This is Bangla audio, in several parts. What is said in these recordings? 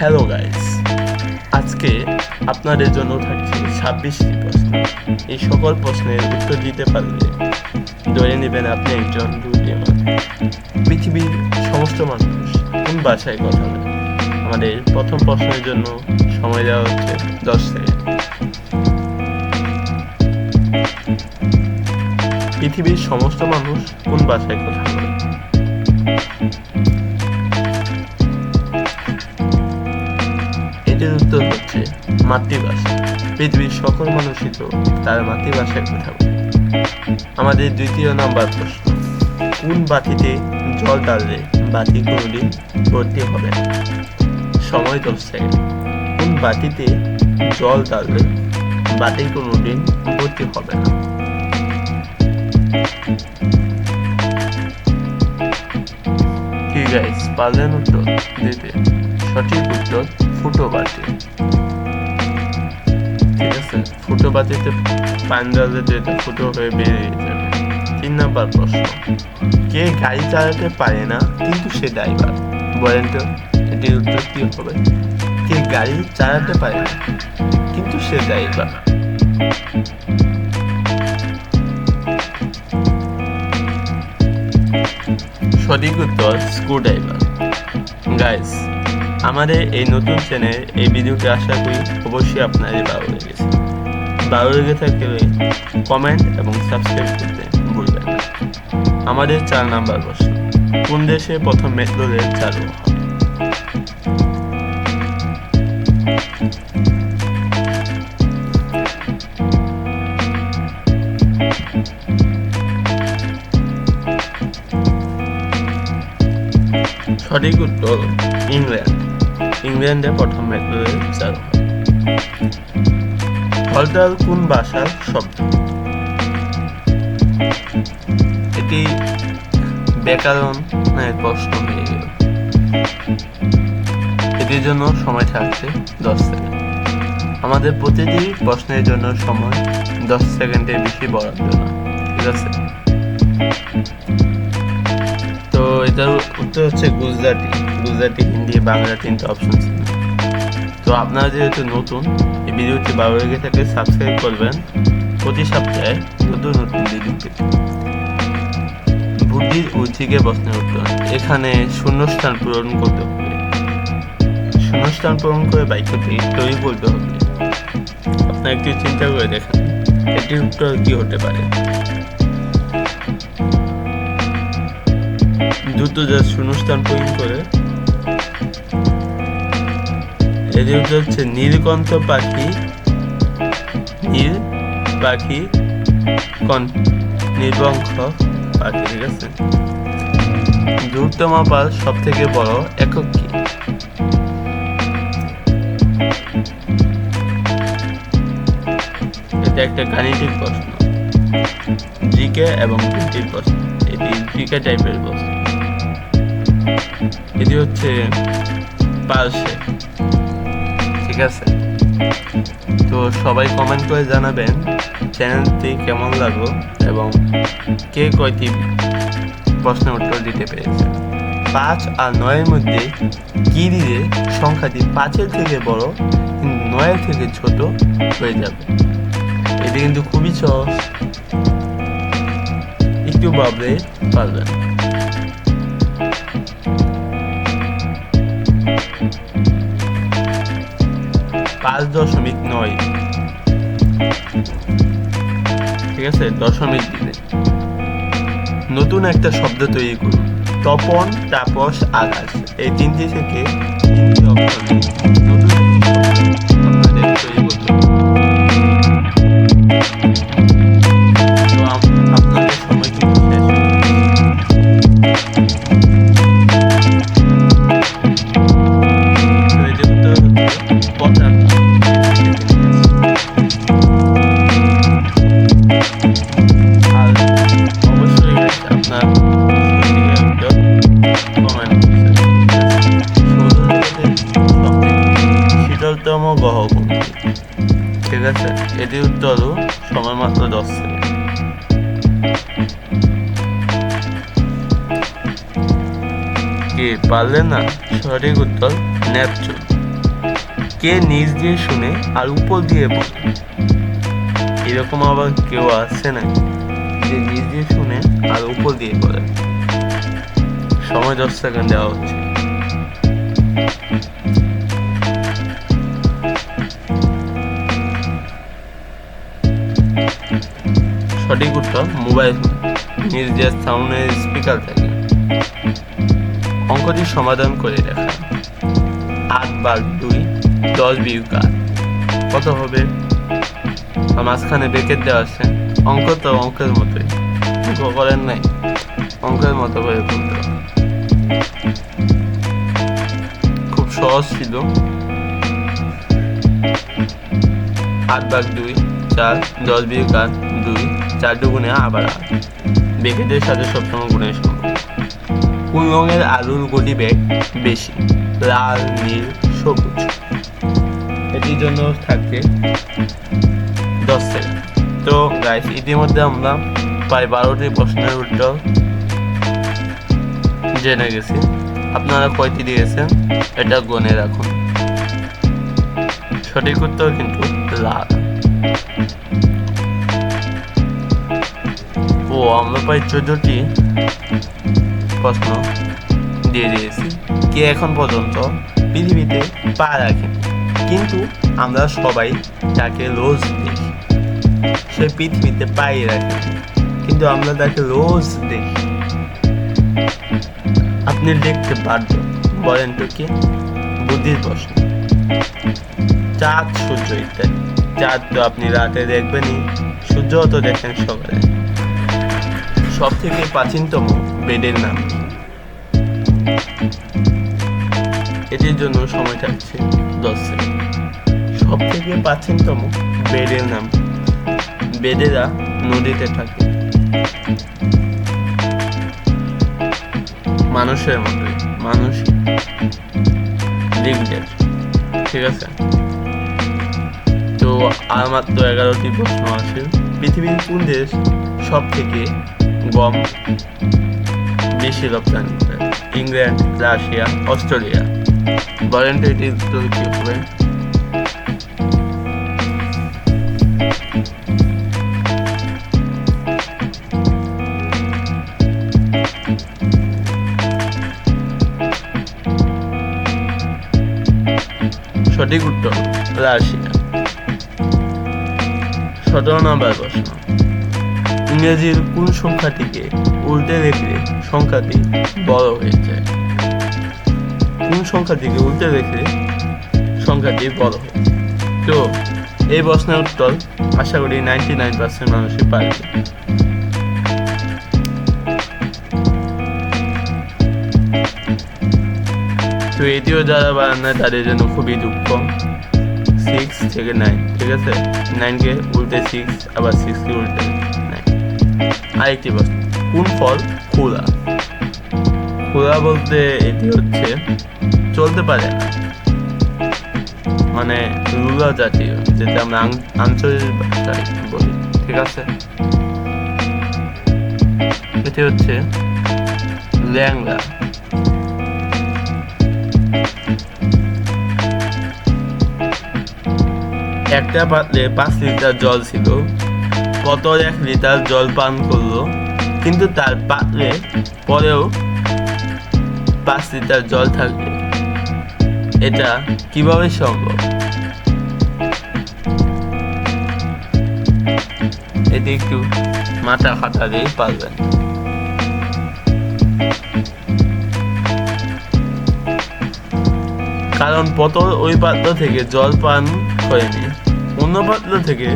হ্যালো গাইস আজকে আপনাদের জন্য থাকছে ছাব্বিশটি প্রশ্ন। এই সকল প্রশ্নের উত্তর দিতে পারলে ধরে নেবেন আপনি একজন বুদ্ধিমান পৃথিবীর সমস্ত মানুষ কোন ভাষায় কথা বলে? আমাদের প্রথম প্রশ্নের জন্য সময় দেওয়া হচ্ছে দশ সেকেন্ড। পৃথিবীর সমস্ত মানুষ কোন ভাষায় কথা বলে? এটির উত্তর হচ্ছে মাতৃভাষা। পৃথিবীর সকল মানুষই তো তার মাতৃভাষায় কথা বলে। আমাদের দ্বিতীয় নাম্বার প্রশ্ন, কোন বাতিতে জল ডাললে বাতি কোনোদিন ভর্তি হবে না? সময় দশ সেকেন্ড। কোন বাতিতে জল ডাললে বাতি কোনোদিন ভর্তি হবে না? কি গাইস পারলেন উত্তর দিতে। সঠিক উত্তর ফুটো বাতি ঠিক আছে? ফুটো বাতিতে পানি ডাললে তো ফুটো হয়ে বেরিয়ে যাবে। তিন নাম্বার প্রশ্ন। কে গাড়ি চালাতে পারে না, কিন্তু সে ড্রাইভার বলেন তো এটির উত্তর কি হবে? কে গাড়ি চালাতে পারে না, কিন্তু সে ড্রাইভার সঠিক উত্তর স্ক্রু ড্রাইভার গাইস আমাদের এই নতুন চ্যানেল এই ভিডিওটি আশা করি অবশ্যই আপনাদের ভালো লেগেছে। ভালো লেগে থাকলে কমেন্ট এবং সাবস্ক্রাইব করতে ভুলবেন না। আমাদের চার নাম্বার প্রশ্ন কোন দেশে প্রথম মেট্রো রেল চালু সঠিক উত্তর ইংল্যান্ড। ইংল্যান্ডে প্রথম মেট্রো রেল চালু হয় কোন ভাষার শব্দ? এটি ব্যাকরণের প্রশ্ন হয়ে গেল। এটির জন্য সময় থাকছে দশ সেকেন্ড। আমাদের প্রতিটি প্রশ্নের জন্য সময় দশ সেকেন্ডের বেশি বরাদ্দ না ঠিক আছে? উত্তর হচ্ছে গুজরাটি। গুজরাটি, হিন্দি, বাংলা তিনটে অপশন ছিল। তো আপনারা যেহেতু নতুন, এই ভিডিওটি ভালো লেগে থাকে সাবস্ক্রাইব করবেন। প্রতি সপ্তাহে নতুন নতুন ভিডিও পেতে বুদ্ধির উদ্দিকে প্রশ্নের উত্তর। এখানে শূন্যস্থান পূরণ করতে হবে। শূন্যস্থান পূরণ করে বাক্যটি তৈরি করতে হবে। আপনার একটু চিন্তা করে দেখেন, এটির উত্তর কি হতে পারে। দ্রুত যা শূন্যস্থান পূরণ করে উত্তর হচ্ছে নীলকণ্ঠ পাখি নীল পাখি কন নির্বংশ পাখি ঠিক আছে দূরত্ব মাপার সব থেকে বড় একক কি এটা একটা গাণিতিক প্রশ্ন জিকে এবং প্রশ্ন এটি জিকে টাইপের প্রশ্ন এটি হচ্ছে পালসে ঠিক আছে? তো সবাই কমেন্ট করে জানাবেন চ্যানেলটি কেমন লাগল এবং কে কয়টি প্রশ্নের উত্তর দিতে পেরেছে। পাঁচ আর নয়ের মধ্যে কি দিলে সংখ্যাটি পাঁচের থেকে বড়, নয়ের থেকে ছোট হয়ে যাবে? এটি কিন্তু খুবই সহজ। একটু ভাবলে পারবেন। পাঁচ দশমিক নয়। ঠিক আছে? দশমিক দিনে। নতুন একটা শব্দ তৈরি করুন। তপন, তাপস, আকাশ। এই তিনটি থেকে তিনটি নতুন তৈরি এটির উত্তরও সময় মাত্র দশ কি পারলেন না সঠিক উত্তর? নেপচুন কে নিজ দিয়ে শুনে আর উপর দিয়ে বলে? এরকম আবার কেউ আছে না যে নিজ দিয়ে শুনে আর উপর দিয়ে বলে। সময় দশ সেকেন্ড দেওয়া হচ্ছে। সঠিক উত্তর মোবাইল নিজ দিয়ে সাউন্ডের স্পিকার থাকে, অঙ্কটি সমাধান করে দেখা। আট বার দুই, দশ বিউ কার কত হবে? মাঝখানে বেকেট দেওয়া আছে, অঙ্ক তো অঙ্কের মতোই। অঙ্ক করেন নাই, অঙ্কের মতো করে করতে হবে। খুব সহজ ছিল। আট ভাগ দুই, চার, দশ বিয়ে কার দুই চার দুগুণে আবার। আট সাথে সবসময় গুণের সম্ভব কোন রঙের আলুর গতি বেগ বেশি। লাল, নীল, সবুজ। এটির জন্য থাকবে দশ সেকেন্ড। তো গাইস ইতিমধ্যে আমরা প্রায় বারোটি প্রশ্নের উত্তর জেনে গেছি। আপনারা কয়টি দিয়েছেন? এটা গণে রাখুন। সঠিক উত্তর কিন্তু লাল। ও, আমরা প্রায় চোদ্দটি প্রশ্ন। দিয়ে দিয়েছি। কে এখন পর্যন্ত পৃথিবীতে পা রাখে কিন্তু আমরা সবাই তাকে রোজ দেখি। সে পৃথিবীতে পাই রাখে। কিন্তু আমরা তাকে রোজ দেখি। আপনি দেখতে বাধ্য। বলেন তো কি? বুদ্ধির প্রশ্ন। চাঁদ, সূর্য ইত্যাদি। চাঁদ তো আপনি রাতে দেখবেনই। সূর্য তো দেখেন সকালে। সব থেকে প্রাচীনতম বেডের নাম? এটির জন্য সময় থাকছে দশ সেকেন্ড সব থেকে প্রাচীনতম বেডের নাম? বেদেরা নদীতে থাকে মানুষের মতোই মানুষ দিকদের ঠিক আছে তো আর মাত্র এগারোটি প্রশ্ন আছে পৃথিবীর কোন দেশ সব থেকে গম বেশি রপ্তানি করে। England, Russia, Australia. বলেন তো কি হবে? সঠিক উত্তর, রাশিয়া। সতেরো নম্বর প্রশ্ন। ইংরেজির কোন সংখ্যাটিকে উল্টে রেখে সংখ্যাটি বড় হয়ে যায় কোন সংখ্যাটিকে উল্টে রেখে সংখ্যাটি বড় হয়ে তো এই প্রশ্নের উত্তর আশা করি নাইনটি নাইন পার্সেন্ট মানুষই পারবে। তো এটিও যারা বানায় তাদের জন্য খুবই দুঃখ। সিক্স থেকে নাইন ঠিক আছে? নাইনকে উল্টে সিক্স আবার সিক্সকে উল্টে আরেকটি প্রশ্ন। কোন ফল খোলা খোলা বলতে এটি হচ্ছে, চলতে পারে মানে রুলা জাতীয়, যেটা আমরা আঞ্চলিক ভাষায় বলি। ঠিক আছে? এটি হচ্ছে ল্যাংড়া। একটা পাত্রে পাঁচ লিটার জল ছিল। কত এক লিটার জল পান করল, কিন্তু তার পাত্রে পরেও পাঁচ লিটার জল থাকবে। এটা কীভাবে সম্ভব? এটি একটু মাথা খাটালেই পারবেন। কারণ পতল ওই পাত্র থেকে জল পান করেনি, অন্য পাত্র থেকে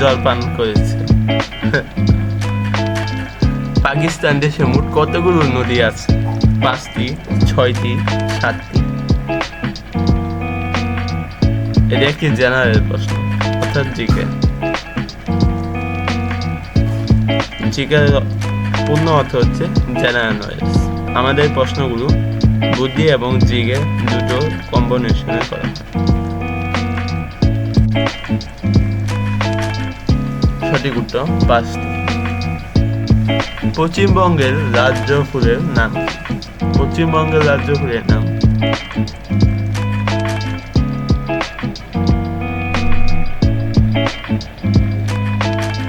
জল পান করেছে। পাকিস্তান দেশে মোট কতগুলো নদী আছে? পাঁচটি, ছয়টি, সাতটি। এটা একটি জেনারেল প্রশ্ন, অর্থাৎ জিকে। জিকের পূর্ণ অর্থ হচ্ছে জেনারেল নলেজ আমাদের প্রশ্নগুলো বুদ্ধি এবং জিগে দুটো কম্বিনেশনে করা হয়। সঠিক উত্তর পাঁচটি পশ্চিমবঙ্গের রাজ্য ফুলের নাম। পশ্চিমবঙ্গের রাজ্য ফুলের নাম।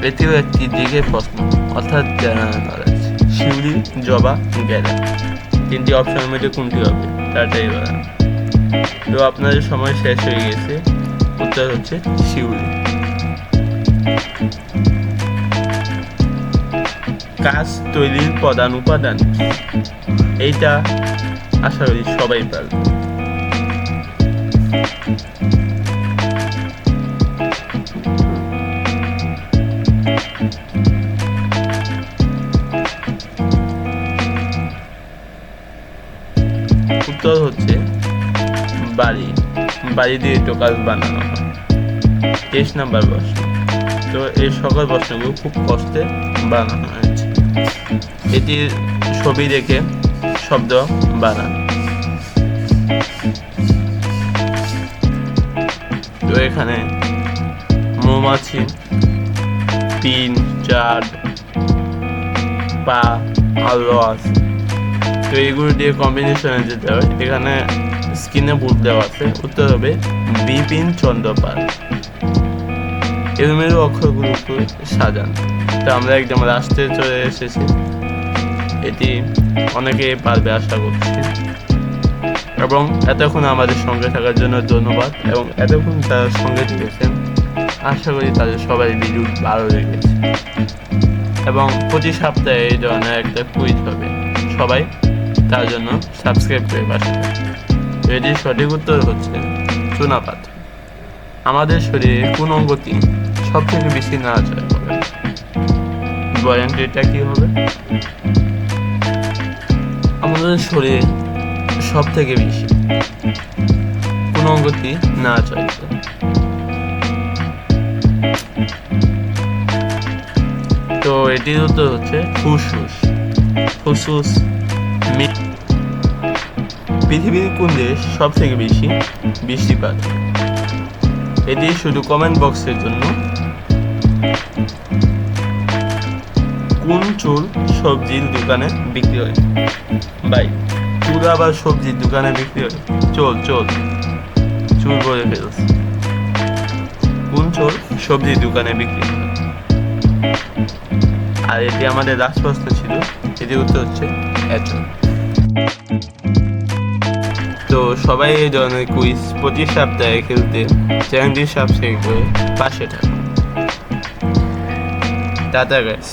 এটিও একটি দিকে প্রশ্ন। অর্থাৎ নলেজ। শিউলি, জবা, গেঁদা। তিনটি অপশনের মধ্যে কোনটি হবে? তাড়াতাড়ি বলা। তো আপনাদের সময় শেষ হয়ে গেছে। উত্তর হচ্ছে শিউলি। কাজ তৈরির প্রধান উপাদান। কি এইটা আশা করি সবাই পারবে। উত্তর হচ্ছে বাড়ি। বাড়ি দিয়ে কাজ বানানো হয়। তেইশ নাম্বার প্রশ্ন। তো এই সকল প্রশ্নগুলো খুব কষ্টে বানানো হয়েছে। এটির ছবি দেখে শব্দ বানান। তো এখানে মৌমাছি তিন চার পা, আলো আছে। তো এগুলো দিয়ে কম্বিনেশনে যেতে হয় এখানে স্ক্রিনে বুট দেওয়া আছে। উত্তর হবে বিপিন চন্দ্রপাল। এলোমেলো অক্ষরগুলোকে সাজান। তো আমরা একদম রাস্তায় চলে এসেছি। এটি অনেকে পারবে আশা করছি। এবং এতক্ষণ আমাদের সঙ্গে থাকার জন্য ধন্যবাদ এবং এতক্ষণ তারা সঙ্গে থেকেছেন, আশা করি তাদের সবাই ভিডিও ভালো লেগেছে এবং প্রতি সপ্তাহে এই ধরনের একটা কুইজ হবে। সবাই তার জন্য সাবস্ক্রাইব করে পাশে এটির সঠিক উত্তর হচ্ছে চুনাপাত আমাদের শরীরে কোন অঙ্গটি সব থেকে বেশি নাড়াচাড়া করে বলেন তো এটা কি হবে? আমাদের শরীরে সব থেকে বেশি। কোন অঙ্গটি না করে তো এটির উত্তর হচ্ছে ফুসফুস। ফুসফুস পৃথিবীর কোন দেশ সব থেকে বেশি বৃষ্টিপাত? এটি শুধু কমেন্ট বক্সের জন্য। কোন চুল সবজির দোকানে বিক্রি হয়? ভাই চুল আবার সবজির দোকানে বিক্রি হয়? চল চল। চুল বলে ফেলছে কোন চুল সবজির দোকানে বিক্রি হয়? আর এটি আমাদের লাস্ট প্রশ্ন ছিল। এটির উত্তর হচ্ছে এচল তো সবাই এই ধরনের কুইজ প্রতি সপ্তাহে খেলতে চ্যানেলটি সাবস্ক্রাইব করে পাশে থাকুন টাটা গাইস